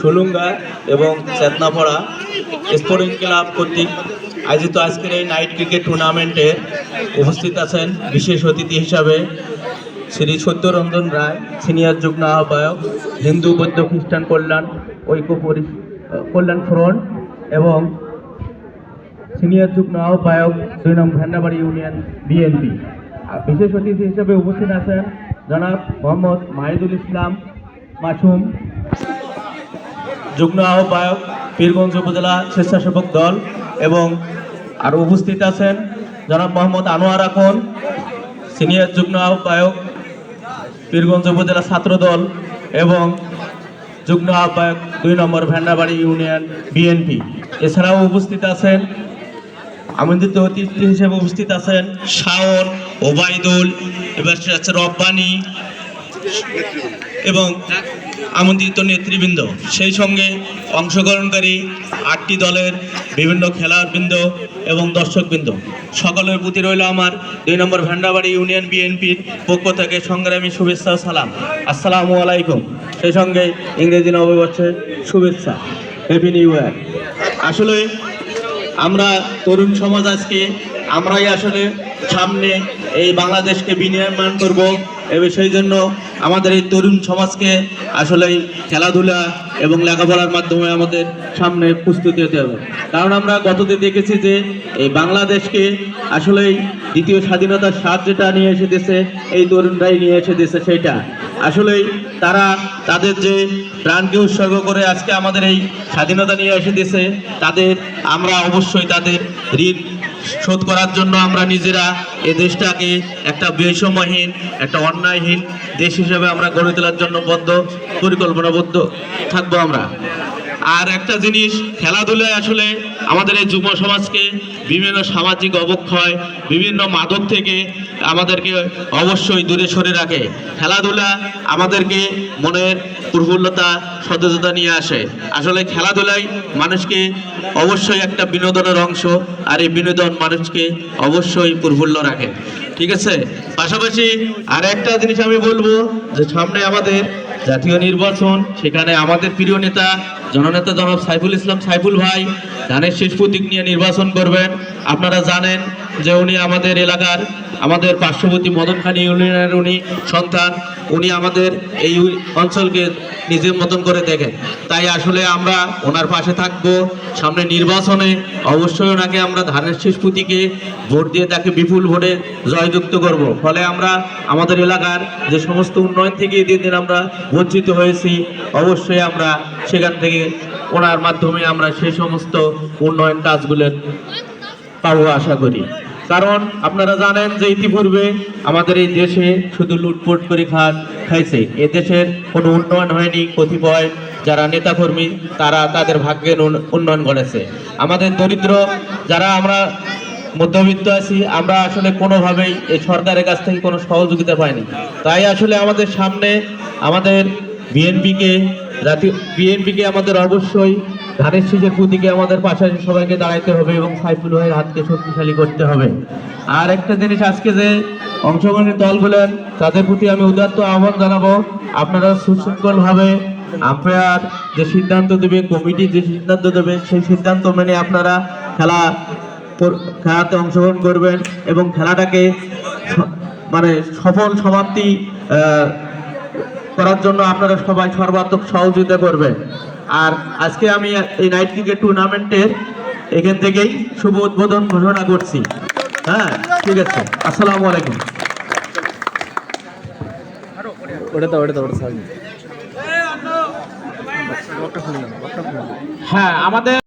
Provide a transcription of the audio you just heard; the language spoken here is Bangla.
সুলুঙ্গা এবং চেতনাপড়া স্পোর্টিং ক্লাব কর্তৃক আয়োজিত আজকের এই নাইট ক্রিকেট টুর্নামেন্টে উপস্থিত আছেন বিশেষ অতিথি হিসাবে শ্রী সত্যরঞ্জন রায়, সিনিয়র যুগ্ম আহ্বায়ক, হিন্দু বৌদ্ধ খ্রিস্টান কল্যাণ ঐক্য পরি কল্যাণ ফ্রন্ট এবং সিনিয়র যুগ্ম আহ্বায়ক দুই নং ভেন্নাবাড়ি ইউনিয়ন বিএনপি। বিশেষ অতিথি হিসেবে উপস্থিত আছেন জনাব মোহাম্মদ মাহিদুল ইসলাম মাসুম যুগ্ম আহ্বায়ক পীরগঞ্জ উপজেলা স্বেচ্ছাসেবক দল এবং আর উপস্থিত আছেন জনাব মোহাম্মদ আনোয়ার আখন সিনিয়র যুগ্ম আহ্বায়ক পীরগঞ্জ উপজেলা ছাত্র দল এবং যুগ্ম আহ্বায়ক দুই নম্বর ভেন্ডাবাড়ি ইউনিয়ন বিএনপি। এছাড়াও উপস্থিত আছেন, আমন্ত্রিত অতিথি হিসেবে উপস্থিত আছেন শাওন, ওবায়দুল, এবার রব্বানি এবং আমন্ত্রিত নেতৃবৃন্দ। সেই সঙ্গে অংশগ্রহণকারী আটটি দলের বিভিন্ন খেলোয়াড়বৃন্দ এবং দর্শকবৃন্দ। সকলের প্রতি রইল আমার দুই নম্বর ভেন্ডাবাড়ি ইউনিয়ন বিএনপির পক্ষ থেকে সংগ্রামী শুভেচ্ছা সালাম। আসসালামু আলাইকুম। সেই সঙ্গে ইংরেজি নববর্ষের শুভেচ্ছা। হ্যাপি নিউ ইয়ার আসলে আমরা তরুণ সমাজ আজকে, আমরাই আসলে সামনে এই বাংলাদেশকে বিনির্মাণ করব। এবং সেই জন্য আমাদের এই তরুণ সমাজকে আসলে খেলাধুলা এবং লেখাপড়ার মাধ্যমে আমাদের সামনে প্রস্তুতি হতে হবে। কারণ আমরা গততে দেখেছি যে এই বাংলাদেশকে আসলে দ্বিতীয় স্বাধীনতার স্বাদ যেটা নিয়ে এসে দিয়েছে এই তরুণরাই নিয়ে এসে দিয়েছে সেইটা আসলেই তারা তাদের যে প্রাণকে উৎসর্গ করে আজকে আমাদের এই স্বাধীনতা নিয়ে এসে দিয়েছে, তাদের আমরা অবশ্যই তাদের ঋণ শোধ করার জন্য আমরা নিজেরা এ দেশটাকে একটা বৈষম্যহীন, একটা অন্যায়হীন দেশ হিসেবে আমরা গড়ে তোলার জন্য বদ্ধ, পরিকল্পনাবদ্ধ থাকব আমরা। আর একটা জিনিস, খেলাধুলায় আসলে আমাদের এই যুব সমাজকে বিভিন্ন সামাজিক অবক্ষয়, বিভিন্ন মাদক থেকে আমাদেরকে অবশ্যই দূরে সরে রাখে। খেলাধুলা আমাদেরকে মনের প্রফুল্লতা সতেজতা নিয়ে আসে। আসলে খেলাধুলাই মানুষকে অবশ্যই একটা বিনোদনের অংশ, আর এই বিনোদন মানুষকে অবশ্যই প্রফুল্ল রাখে। ঠিক আছে? পাশাপাশি আর একটা জিনিস আমি বলব, যে সামনে আমাদের জাতীয় নির্বাচন, সেখানে আমাদের প্রিয় নেতা জননেতা জনাব সাইফুল ইসলাম। সাইফুল ভাই, ধানের শেষ প্রতীক নিয়ে নির্বাচন করবেন। আপনারা জানেন যে উনি আমাদের এলাকার আমাদের পার্শ্ববর্তী মদনখানী ইউনিয়নের উনি সন্তান। উনি আমাদের এই অঞ্চলকে নিজের মতন করে দেখেন। তাই আসলে আমরা ওনার পাশে থাকব। সামনে নির্বাচনে অবশ্যই ওনাকে আমরা ধানের শেষ প্রতীকে ভোট দিয়ে তাকে বিপুল ভোটে জয়যুক্ত করব। ফলে আমরা আমাদের এলাকার যে সমস্ত উন্নয়ন থেকে দিন দিন আমরা বঞ্চিত হয়েছি, অবশ্যই আমরা সেখান থেকে ওনার মাধ্যমে আমরা সেই সমস্ত উন্নয়ন কাজগুলোর পাবো আশা করি। কারণ আপনারা জানেন যে ইতিপূর্বে আমাদের এই দেশে শুধু লুটপুট করে খান খাইছে। এ দেশের কোনো উন্নয়ন হয়নি, কতিপয় যারা নেতাকর্মী, তারা তাদের ভাগ্যের উন্নয়ন করেছে আমাদের দরিদ্র যারা আমরা মধ্যবিত্ত আছি, আমরা আসলে কোনোভাবেই এই সরকারের কাছ থেকে কোনো সহযোগিতা পাইনি। তাই আসলে আমাদের সামনে আমাদের বিএনপিকে জাতীয় বিএনপিকে আমাদের অবশ্যই ধানের শীষের প্রতীকে আমাদের পাশাপাশি সবাইকে দাঁড়াইতে হবে এবং সাইফুল ভাইয়ের হাতকে শক্তিশালী করতে হবে। আর একটা জিনিস আজকে যে অংশগ্রহণী দলগুলেন তাদের প্রতি আমি উদাত্ত আহ্বান জানাব। আপনারা সুশৃঙ্খলভাবে আম্পায়ার যে সিদ্ধান্ত দেবে, কমিটি যে সিদ্ধান্ত দেবে, সেই সিদ্ধান্ত মেনে আপনারা খেলা খেলাতে অংশগ্রহণ করবেন এবং খেলাটাকে মানে সফল সমাপ্তি করার জন্য আপনারা সবাই সর্বাত্মক সহযোগিতা করবেন। আর আজকে আমি এই নাইট ক্রিকেট টুর্নামেন্টের এখান থেকেই শুভ উদ্বোধন ঘোষণা করছি। হ্যাঁ ঠিক আছে। আসসালামু আলাইকুম। হ্যাঁ আমাদের